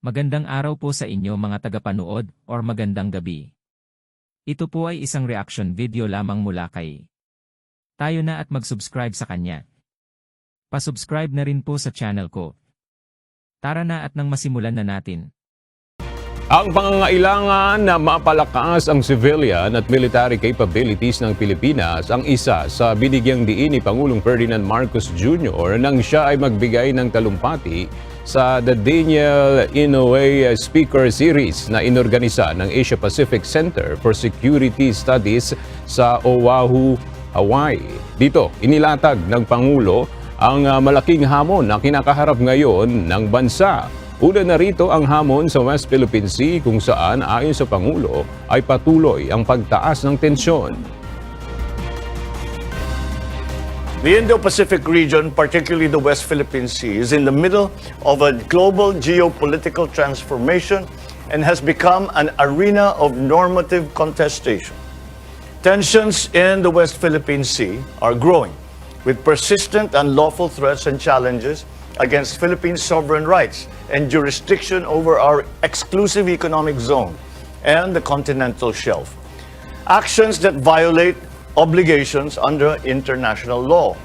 Magandang araw po sa inyo mga tagapanood or magandang gabi. Ito po ay isang reaction video lamang mula kay tayo na at mag-subscribe sa kanya. Pasubscribe na rin po sa channel ko. Tara na at nang masimulan na natin. Ang pangangailangan na mapalakas ang civilian at military capabilities ng Pilipinas ang isa sa binigyang diin ni Pangulong Ferdinand Marcos Jr. nang siya ay magbigay ng talumpati sa The Daniel Inouye Speaker Series na inorganisa ng Asia Pacific Center for Security Studies sa Oahu, Hawaii. Dito, inilatag ng Pangulo ang ah, malaking hamon na kinakaharap ngayon ng bansa Una na rito ang hamon sa West Philippine Sea kung saan ayon sa Pangulo ay patuloy ang pagtaas ng tensyon. The Indo-Pacific region, particularly the West Philippine Sea, is in the middle of a global geopolitical transformation and has become an arena of normative contestation. Tensions in the West Philippine Sea are growing, with persistent unlawful threats and challenges against Philippine sovereign rights and jurisdiction over our exclusive economic zone and the continental shelf. Actions that violate obligations under international law,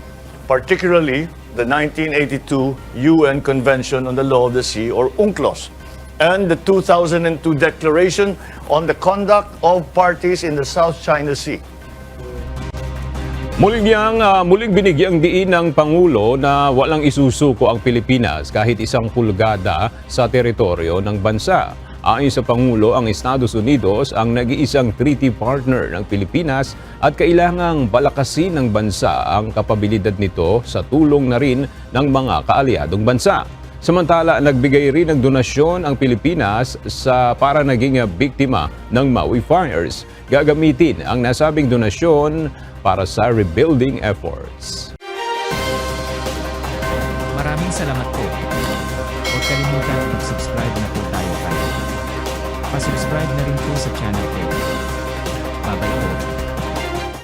particularly the 1982 UN Convention on the Law of the Sea, or UNCLOS, and the 2002 Declaration on the Conduct of Parties in the South China Sea. Muling niyang ah, muling binigyang diin ng Pangulo na walang isusuko ang Pilipinas kahit isang pulgada sa teritoryo ng bansa. Ayon sa Pangulo, ang Estados Unidos ang nag-iisang treaty partner ng Pilipinas at kailangang balakasin ng bansa ang kapabilidad nito sa tulong na rin ng mga kaalyadong bansa. Samantala, nagbigay rin ng donasyon ang Pilipinas sa para naging biktima ng Maui Fires. Gagamitin ang nasabing donasyon para sa rebuilding efforts. Maraming salamat po. Huwag kalimutan Pasubscribe na rin po sa channel ko. Babay po.